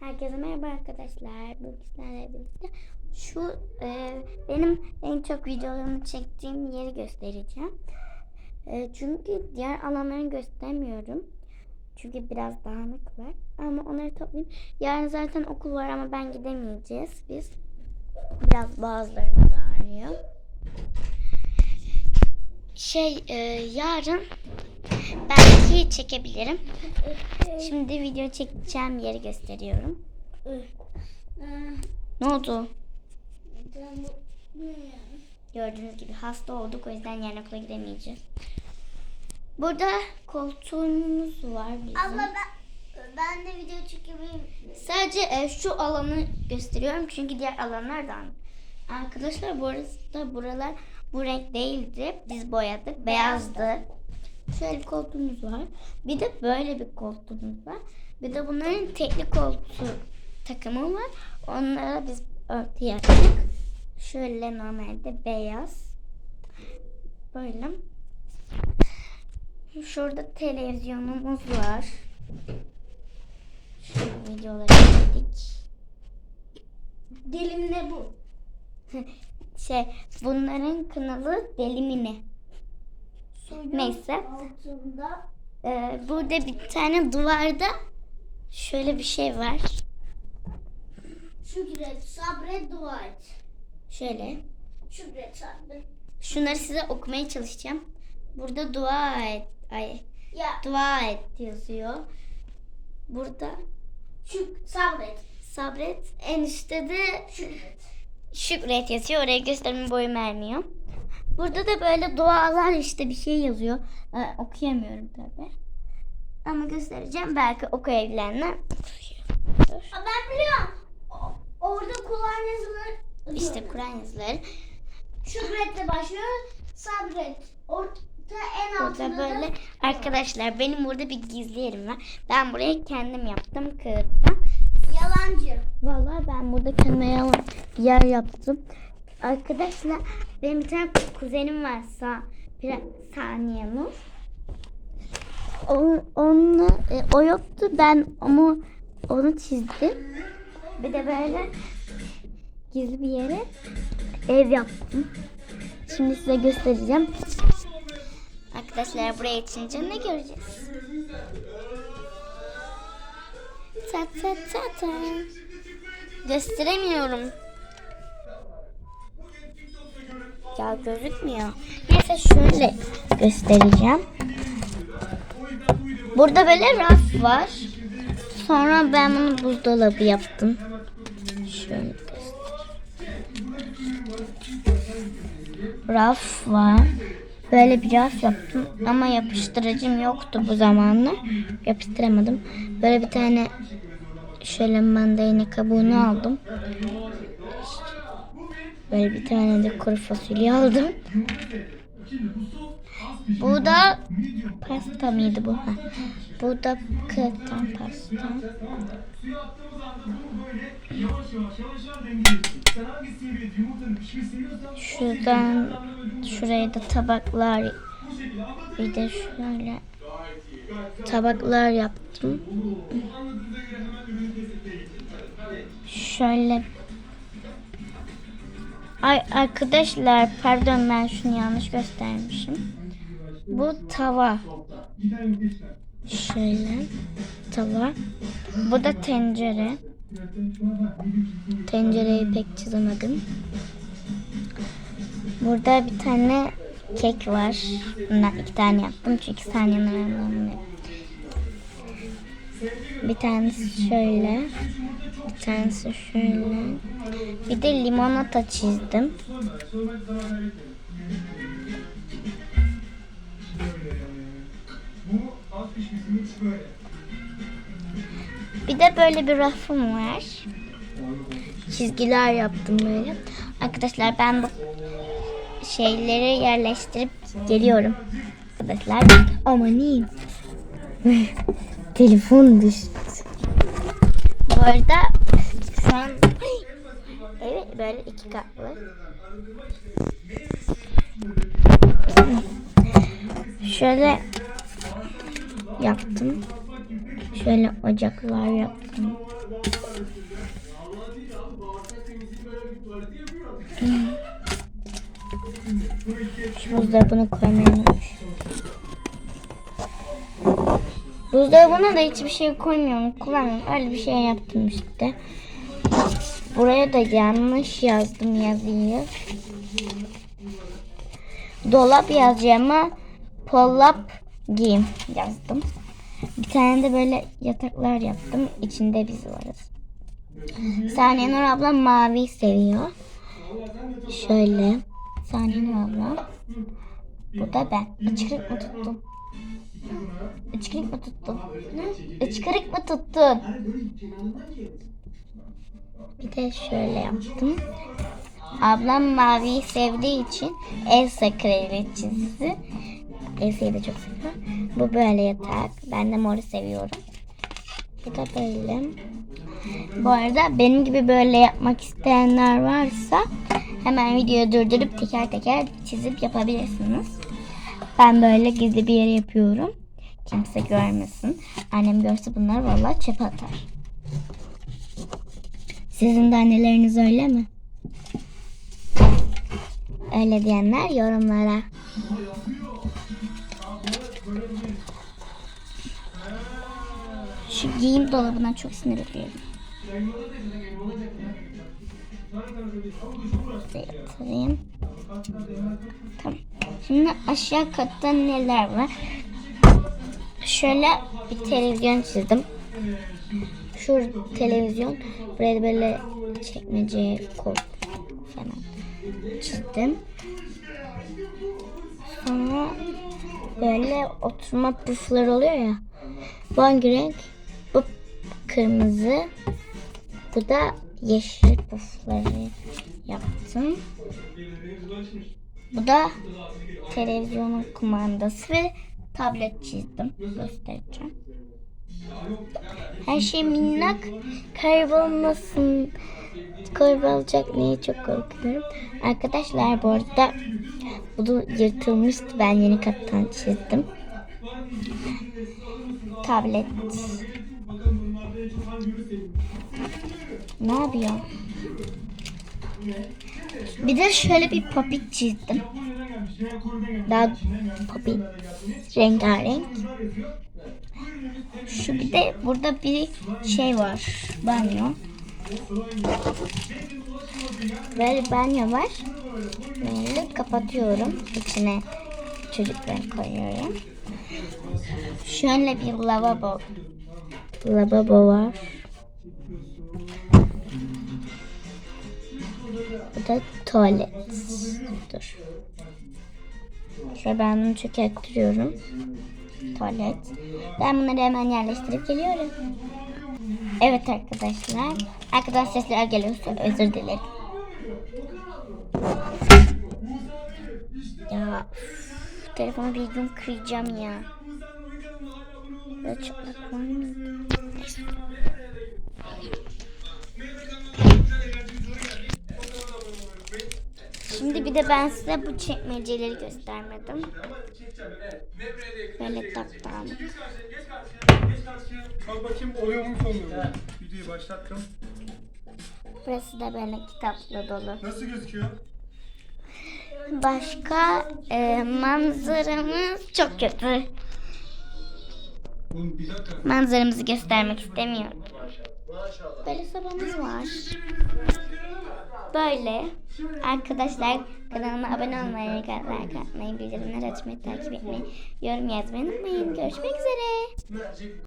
Herkese merhaba arkadaşlar. Bugün sizlerle birlikte şu e, benim en çok videolarımı çektiğim yeri göstereceğim. E, çünkü diğer alanları göstermiyorum. Çünkü biraz dağınıklar. Ama onları toplayayım. Yarın zaten okul var ama ben gidemeyeceğiz biz. Biraz bazılarımız ağrıyor. Şey e, yarın belki çekebilirim. Şimdi video çekeceğim yeri gösteriyorum. Ne oldu? Gördüğünüz gibi hasta olduk o yüzden yarın okula gidemeyeceğiz. Burada koltuğumuz var bizim. Abla ben, ben de video çekebilirim. Sadece e, şu alanı gösteriyorum çünkü diğer alanlar da Arkadaşlar bu arada buralar bu renk değildi. Biz boyadık. Beyazdı. Şöyle bir koltuğumuz var. Bir de böyle bir koltuğumuz var. Bir de bunların tekli koltuğu takımı var. Onlara biz örtü yaptık. Şöyle normalde beyaz. Böyle. Şurada televizyonumuz var. Şu videoları çektik. Dilim ne bu? Şey, bunların kanalı Delimine. Suyun Neyse. altında Ee, burada bir tane duvarda şöyle bir şey var. şükret, sabret, dua et. Şöyle. Şükret, sabret. Şunları size okumaya çalışacağım. Burada dua et. Ay, Ya dua et yazıyor. Burada şük, sabret, sabret. En üstte de şükret. şükret yazıyor. Oraya gösterme boyum ermiyor. Burada da böyle dualar işte bir şey yazıyor. Ee, okuyamıyorum tabi. Ama göstereceğim. Belki okuyabilenler. Aa, ben biliyorum. Orada Kur'an yazıları. İşte Kur'an yazıları. Şükretle başlıyor, sabret. Orta en altında Burada böyle da arkadaşlar benim burada bir gizli yerim var. Ben burayı kendim yaptım kağıttan. yalancı. Vallahi ben burada kendime yalan bir yer yaptım. Arkadaşlar benim bir tane kuzenim var Sa Pira- Saniye Nur. O, onunla, e, o yoktu ben ama onu çizdim. Bir de böyle gizli bir yere ev yaptım. Şimdi size göstereceğim. Arkadaşlar buraya içince ne göreceğiz? Ta ta ta ta. Gösteremiyorum. Ya gözükmüyor. Neyse şöyle göstereceğim. Burada böyle raf var. Sonra ben bunu buzdolabı yaptım. Şöyle göster. Raf var. Böyle bir raf yaptım ama yapıştırıcım yoktu bu zamanlar. Yapıştıramadım. Böyle bir tane şöyle mandalina kabuğunu aldım. Böyle bir tane de kuru fasulye aldım. Bu da pasta mıydı bu? Ha. Bu da kırıktan pasta. Şuradan şuraya da tabaklar bir de şöyle tabaklar yaptım. Şöyle Ay arkadaşlar pardon ben şunu yanlış göstermişim. Bu tava. Şöyle tava. Bu da tencere. Tencereyi pek çizemedim. Burada bir tane kek var. Bundan iki tane yaptım çünkü saniyenin önemli. Bir tanesi şöyle. Bir tanesi şöyle. Bir de limonata çizdim. Bir de böyle bir rafım var. Çizgiler yaptım böyle. Arkadaşlar ben bu şeyleri yerleştirip geliyorum. Arkadaşlar amaniyim. Telefon düştü. Bu arada şu an Evet böyle iki katlı. Şöyle yaptım. Şöyle ocaklar yaptım. Şu buzdolabını koymaymış. Buzdolabına da hiçbir şey koymuyorum, kullanmıyorum. Öyle bir şey yaptım işte. Buraya da yanlış yazdım yazıyı. Dolap yazacağıma pollap giyim yazdım. Bir tane de böyle yataklar yaptım. İçinde biz varız. Saniye Nur abla mavi seviyor. Şöyle. Saniye Nur abla. Bu da ben. Içkirik mi tuttum? İçkirik mi tuttum? İçkirik mi tuttun? Bir de şöyle yaptım. Ablam maviyi sevdiği için Elsa kraliçesi. Elsa'yı da çok seviyor. Bu böyle yatak. Ben de moru seviyorum. Bu da böyle. Bu arada benim gibi böyle yapmak isteyenler varsa hemen videoyu durdurup teker teker çizip yapabilirsiniz. Ben böyle gizli bir yere yapıyorum. Kimse görmesin. Annem görse bunları vallahi çöpe atar. Sizin de anneleriniz öyle mi? Öyle diyenler yorumlara. Şu giyim dolabına çok sinir ediyorum. Yatırayım. Tamam. Şimdi aşağı katta neler var? Şöyle bir televizyon çizdim. Şu televizyon. Buraya böyle çekmece koltuk falan çizdim. Sonra böyle oturma pufları oluyor ya. Bu hangi renk? Bu kırmızı. Bu da yeşil pufları yaptım. Bu da televizyonun kumandası ve tablet çizdim. Göstereceğim. Her şey minnak. Kaybolmasın. Kaybolacak diye çok korkuyorum. Arkadaşlar bu arada bu yırtılmıştı. Ben yeni kattan çizdim. Tablet. Ne yapıyor? Bir de şöyle bir popit çizdim. Daha popit rengarenk. Şu bir de burada bir şey var. Banyo. Böyle banyo var. Böyle kapatıyorum. İçine çocukları koyuyorum. Şöyle bir lavabo. Lavabo var. Bu da tuvalet. Dur. Şöyle ben bunu çökerttiriyorum. Tuvalet. Ben bunları hemen yerleştirip geliyorum. Evet arkadaşlar. Arkadan sesler geliyorsa özür dilerim. Ya üf, telefonu bir gün kıracağım ya. Böyle çıplak var mı? Neyse. Şimdi bir de ben size bu çekmeceleri göstermedim. Böyle taktam. Bak bakayım oluyor mu olmuyor mu? Videoyu başlattım. Burası da böyle kitapla dolu. Nasıl gözüküyor? Başka e, manzaramız çok kötü. Manzaramızı göstermek istemiyorum. Böyle sobamız var. Böyle. Arkadaşlar kanalıma abone olmayı, like atmayı, bildirimler açmayı, takip etmeyi, yorum yazmayı unutmayın. Görüşmek üzere.